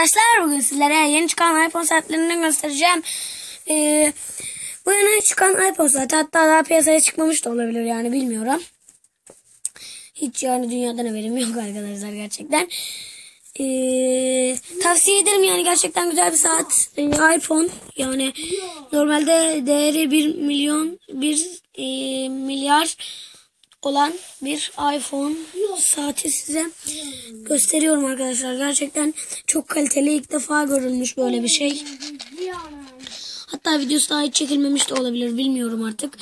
arkadaşlar bugün sizlere yeni çıkan iPhone saatlerini göstereceğim. Ee, bu yeni çıkan iPhone saati hatta daha piyasaya çıkmamış da olabilir yani bilmiyorum. Hiç yani dünyadan haberim yok arkadaşlar gerçekten. Ee, tavsiye ederim yani gerçekten güzel bir saat. Ee, iPhone yani normalde değeri 1 milyon 1 e, milyar olan bir iPhone saati size gösteriyorum arkadaşlar. Gerçekten çok kaliteli ilk defa görülmüş böyle bir şey. Hatta videosu daha hiç çekilmemiş de olabilir bilmiyorum artık.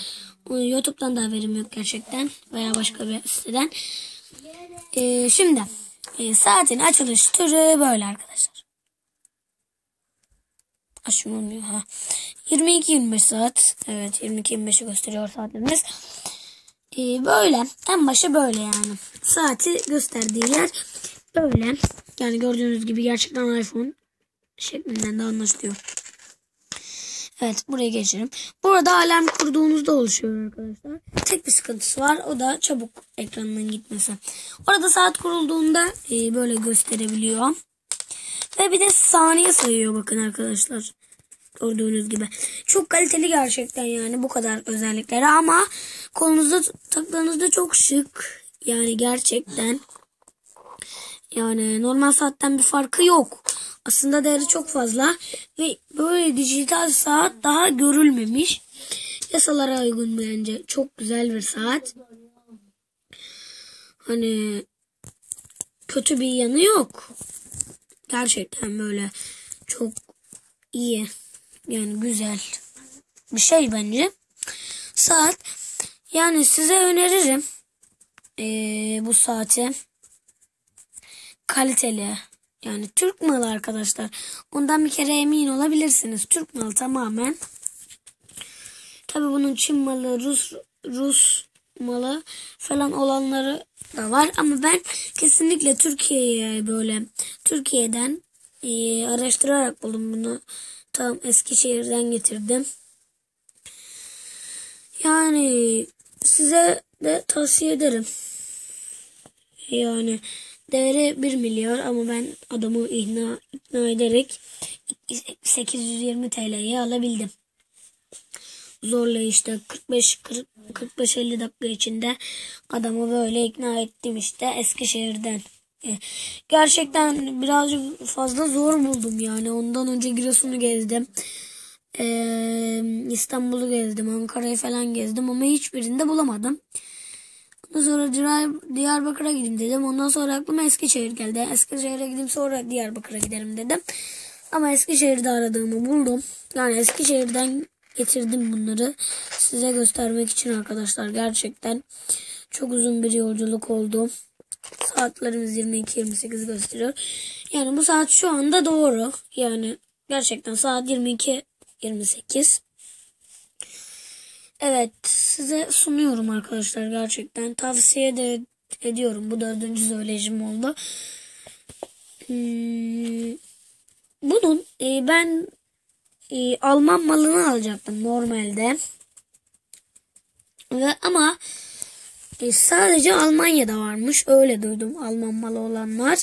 YouTube'dan da haberim yok gerçekten veya başka bir siteden. Ee, şimdi e, saatin açılış türü böyle arkadaşlar. Açılmıyor ha. 22-25 saat. Evet 22-25'i gösteriyor saatlerimiz. Ee, böyle. En başı böyle yani. Saati gösterdiği yer böyle. Yani gördüğünüz gibi gerçekten iPhone şeklinden de anlaşılıyor. Evet buraya geçelim. Burada alarm kurduğunuzda oluşuyor arkadaşlar. Tek bir sıkıntısı var. O da çabuk ekrandan gitmesi. Orada saat kurulduğunda e, böyle gösterebiliyor. Ve bir de saniye sayıyor bakın arkadaşlar. Gördüğünüz gibi. Çok kaliteli gerçekten yani bu kadar özellikleri ama kolunuzda taktığınızda çok şık. Yani gerçekten. Yani normal saatten bir farkı yok. Aslında değeri çok fazla ve böyle dijital saat daha görülmemiş. Yasalara uygun bence. Çok güzel bir saat. Hani kötü bir yanı yok. Gerçekten böyle çok iyi. Yani güzel bir şey bence. Saat. Yani size öneririm. Ee, bu saati. Kaliteli. Yani Türk malı arkadaşlar. Ondan bir kere emin olabilirsiniz. Türk malı tamamen. Tabi bunun Çin malı, Rus Rus malı falan olanları da var. Ama ben kesinlikle Türkiye'ye böyle Türkiye'den e, araştırarak buldum bunu. Tam Eskişehir'den getirdim. Yani size de tavsiye ederim. Yani değeri 1 milyar ama ben adamı ikna, ikna ederek 820 TL'ye alabildim. Zorla işte 45 45 50 dakika içinde adamı böyle ikna ettim işte Eskişehir'den. E, gerçekten birazcık fazla zor buldum yani. Ondan önce Giresun'u gezdim. Ee, İstanbul'u gezdim. Ankara'yı falan gezdim ama hiçbirinde bulamadım. Ondan sonra Diyarbakır'a gideyim dedim. Ondan sonra aklıma Eskişehir geldi. Eskişehir'e gideyim sonra Diyarbakır'a giderim dedim. Ama Eskişehir'de aradığımı buldum. Yani Eskişehir'den getirdim bunları. Size göstermek için arkadaşlar. Gerçekten çok uzun bir yolculuk oldu. Saatlerimiz 22-28 gösteriyor. Yani bu saat şu anda doğru. Yani gerçekten saat 22-28. Evet size sunuyorum arkadaşlar gerçekten. Tavsiye de ediyorum. Bu dördüncü söyleyişim oldu. Hmm, bunun e, ben e, Alman malını alacaktım normalde. Ve ama e, sadece Almanya'da varmış. Öyle duydum Alman malı olanlar.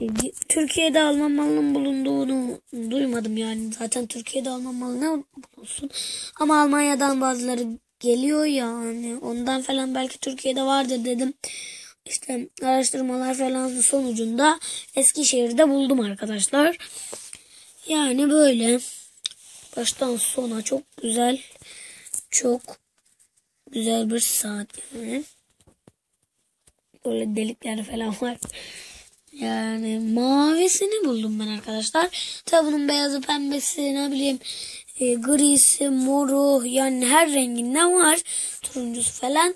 E, Türkiye'de Alman malının bulunduğunu duymadım yani. Zaten Türkiye'de Alman malı ne bulunsun. Ama Almanya'dan bazıları geliyor yani. Ondan falan belki Türkiye'de vardır dedim. İşte araştırmalar falan sonucunda Eskişehir'de buldum arkadaşlar. Yani böyle baştan sona çok güzel çok güzel bir saat yani. Böyle delikler falan var. Yani mavisini buldum ben arkadaşlar. Tabi bunun beyazı, pembesi, ne bileyim e, grisi, moru yani her renginden var. Turuncusu falan.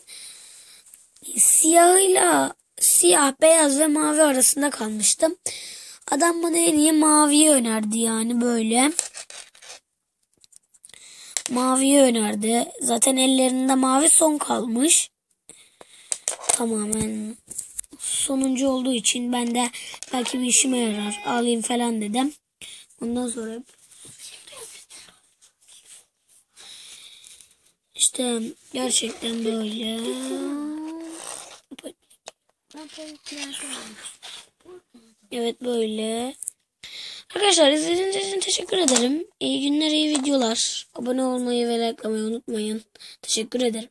E, siyahıyla siyah, beyaz ve mavi arasında kalmıştım. Adam bana en iyi maviyi önerdi yani böyle. Maviyi önerdi. Zaten ellerinde mavi son kalmış. Tamamen sonuncu olduğu için ben de belki bir işime yarar alayım falan dedim. Ondan sonra işte gerçekten böyle Evet böyle Arkadaşlar izlediğiniz için teşekkür ederim. İyi günler, iyi videolar. Abone olmayı ve likelamayı unutmayın. Teşekkür ederim.